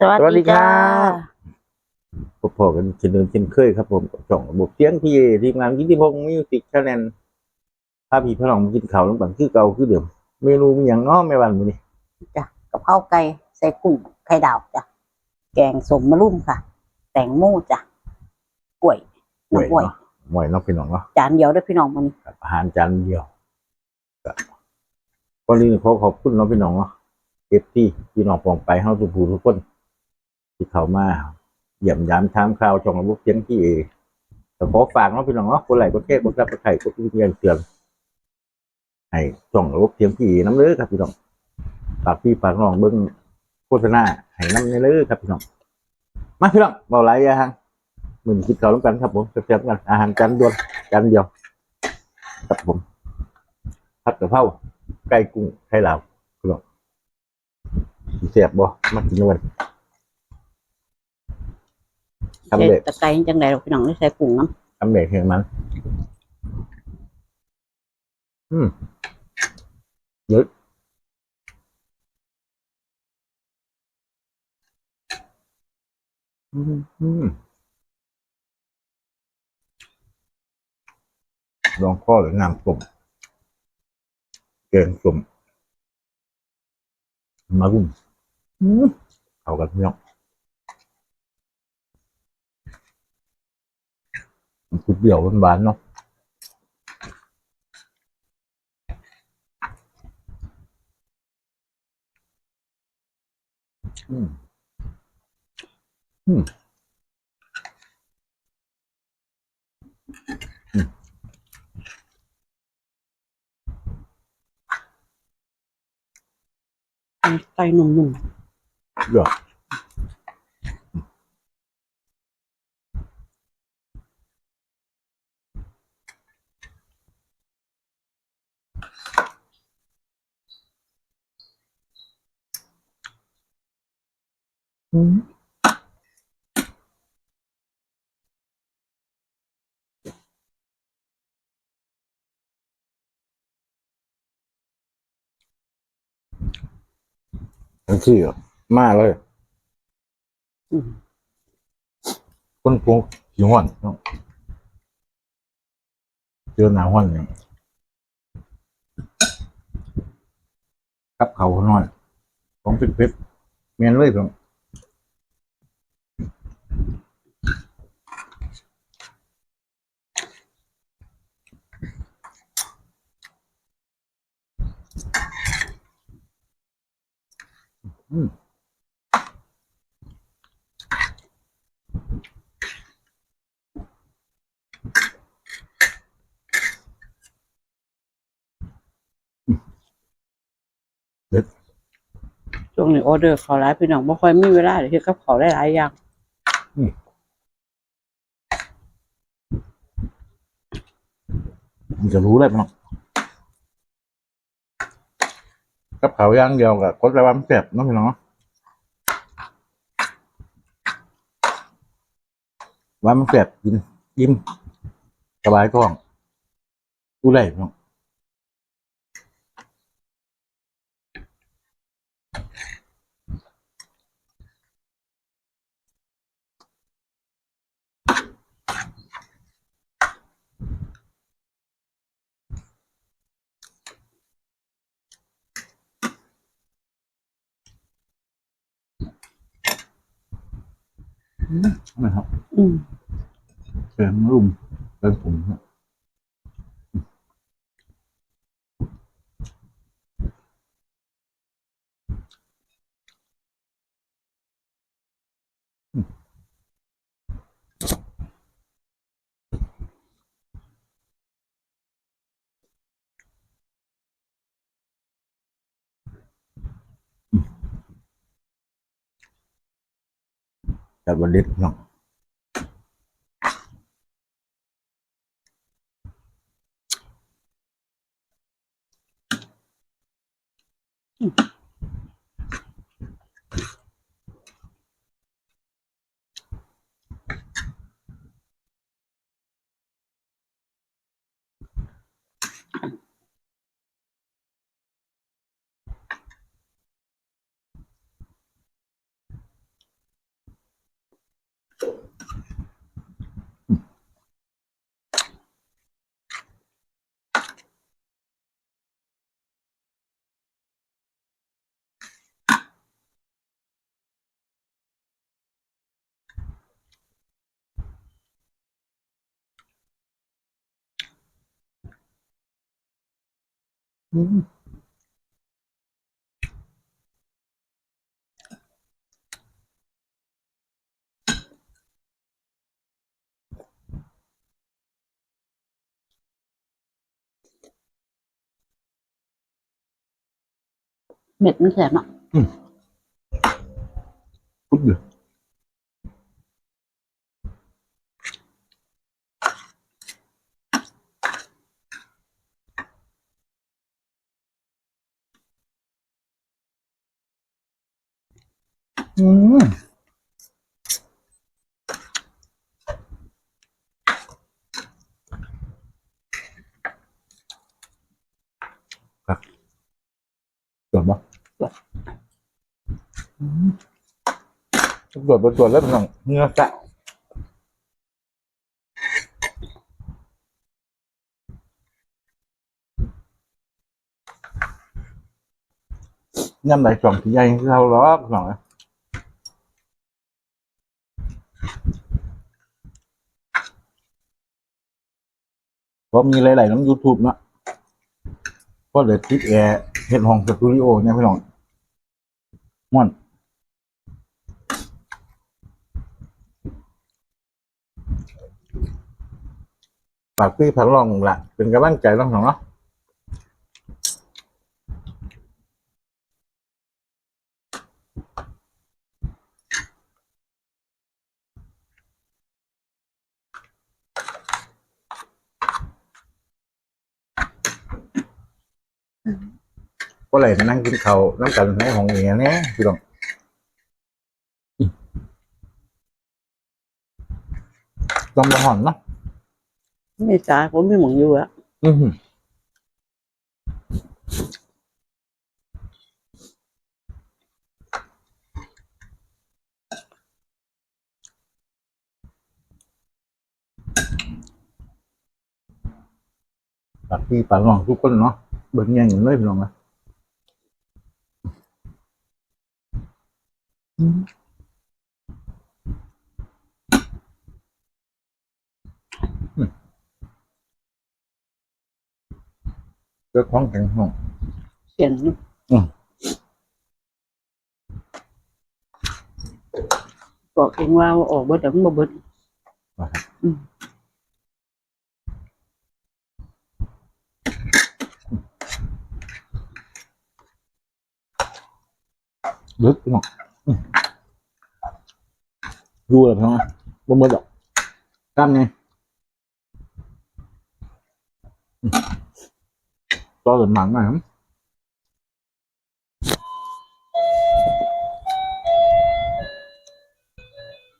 สวัสสวัสดีดีครัจ้าบพบกันเช่นเดิมเช่นเคยครับผมกับช่องระบบเสียงพี่เอทีมงานกิติพงศ์มิวสิกชาแนลพาพี่พน้องมากินข้าวน้ำปั่นคือเก่าคือเดิม เมนูมีอย่างน้อแม่วันมื้อนี้จ้ะกะเพราไก่ใส่กุ้งไข่ดาวจ้ะแกงสมมะรุ่มค่ะ แตงโมจ้ะกล้วยน้ำกล้วยเนาะหมวยเน้องพี่น้องเนาะจานเดียวเด้วยพี่น้องวันนี้กับอาหารจานเดียวก็ก่อนอื่นขอขอบคุณเน้องพี่น้องเนาะเก็บที่พี่น้องปองไปเฮาทุกผู้ทุกคน ที่เขามาเยี่ยมยามถามข่าวช่องระบบเสียงพี่แต่ขอฝากเน้องพี่น้องเนาะกดไลค์กดแชร์กดซับสไครต์กดติดตาเตือนให้ช่องระบบเสียงพี่น้ำเลือครับพี่น้องฝากพี่ฝากน้องเบิ้งโฆษณาให้น้ำในเลยครับพี่น้องมาพี่น้องเบาไหลยาหารมึงคิดเขาต้องกันครับผมเสียบกันอาหารจานด่วนจานเดียวครับผมผัดกะเพราไก่กุ้งไข่ลาวพี่น้องเสียบบ่มากินกัน ทำใส่เด็ดตะไคร้จังไดเราพี่น้องได้ใส่กุ้งน้ทำเด็ดเห็นมัน อืมเยอะอืมอืมลองข้อหรืองามกลมเกินกลมมาบุ้มอืมเข้ากันพี่น้องมัน คือเปรี้ยวหวานๆเนาะอืม อืมำไก่หนุ่มเดี๋ยว อืมมันคือมากเลยคนพวกผิวห่อนเจอหนาวห่อนเนี่ยกับเขาหน่อยของเป็นเพชรเมียนเลยเนาะ อืมช่วงนี้ออเดอร์เขาหลายพี่น้องไม่ค่อยมีเวลาเลยที่กับเขาได้หลายอย่าง มันจะรู้เลยมั้งกับเขาวย่างเดียวกับคดระวังแสบน้องพี่น้องว่ามันแสบกินยิ้มสบายท้องดูได้พี่น้อง นะครับอืมเป็นรุ่มเป็นผมครับ แต่วันเด็ดพี่น้องอ เม็ดมันแสบอะ ปุ๊บเลย อืมครับจดปะอืมตรวจไปตร ที่เราล้อกหน่อยก็มีหลายๆน้อง YouTube เนาะก็เลยติดแอร์เห็นห้องสตูดิโอเนี่ยพี่น้องม่วนฝากพี่พันลองละเป็นกำลังใจน้องๆเนาะ ก็เลยมานั่งกินเขาวน้ำกันในห้องเมียเนี่ยพี่น้องอืมต้องมาห่อนเนาะไม่จ่ายผมไม่หมองอยู่อะอือหือปากพี่ปากน้องทุกคนเนาะเบิ่งแย่งกันเลยพี่น้องนะ อืมอืมเจ้าของแข็งห้องเสีย นอืมบอกเองว่าออกเบิดแต่มันบ่เบิดลึกพี่น้องอืมดูเลยพี่น้องนะบ่มือดอกกล้ามไงอืมต่อหรือหมังหน่อยครับ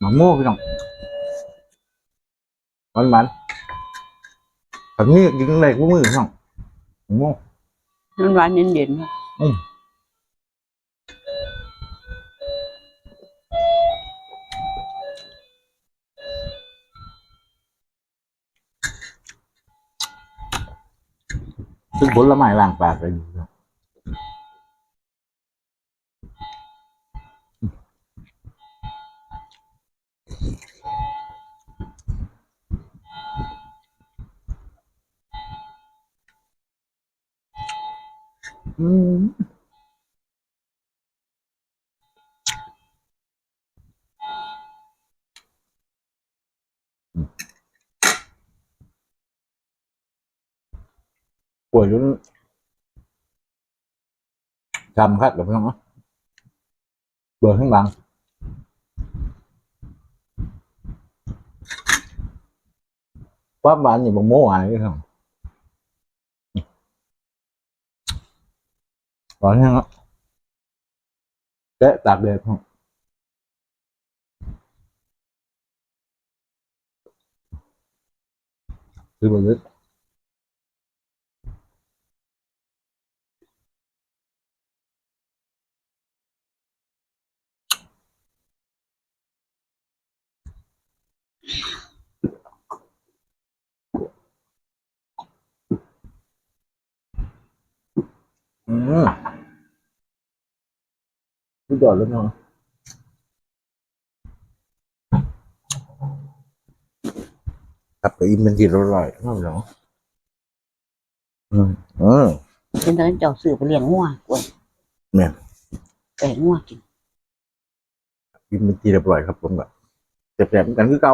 หมังโม่พี่น้องมันมันแบบนี้กินอะไรกูมือพี่น้องหมังโม่มันหวานเย็นๆค่ะ ซึ่งผลไม้ล้างปากเลยอยู่ ครับอืมป่วยจนจำครับเดี๋ยวพี่น้องเนาะเบื่อข้างหลังความหวานอยู่บนโม่หวานนี่ครับหวานยังอะแกะตากแดดครับคือแบบนี้ อืมสุดยอดแล้วเนาะครับก็อิ่มเป็นที่อร่อยมากเลยเนาะอืมอืมเป็นตอนนั้นเจ้าซื้อไปเลี้ยงงัวกวยแม่นไปให้งัวกินกินเป็นทีเรียบร้อยครับผมก็แสบๆเหมือนกันคือเก่า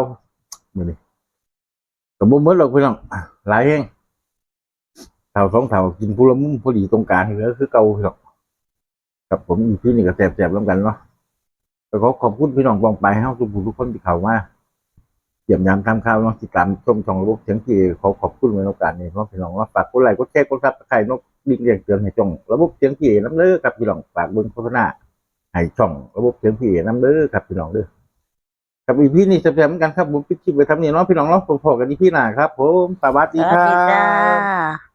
เหมือนนี้ก็บ่เหมดหรอกพี่น้องหลายแฮง เท่าสองเท่ากินผู้ละมุมพอดีตรงกลางเหลือคือเก่าพี่น้องครับผมอีพี่นี่ก็แสบๆแล้วกันเนาะแล้วก็ขอบคุณพี่น้องบองไปเฮาทุกผู้ทุกคนที่เข้ามาเยี่ยมยามทำข่าวเนาะติดตามชมช่องระบบเสียงที่ขอขอบคุณในโอกาสนี้เนาะพี่น้องเนาะฝากกดไลค์กดแชร์กดซับสไครต์นกดิ่งเรียงเตือนให้ช่องระบบเสียงที่น้ำเด้อครับพี่น้องฝากเบิ่งโฆษณาให้ช่องระบบเสียงพี่น้ำเด้อครับพี่น้องเด้อครับอีพี่นี่จะเหมือนกันครับผมปิดคลิปไปทำนี่เนาะพี่น้องเนาะพบกันที่พี่หน้าครับ ผมสวัสสดีวัสครัดีจ้าบ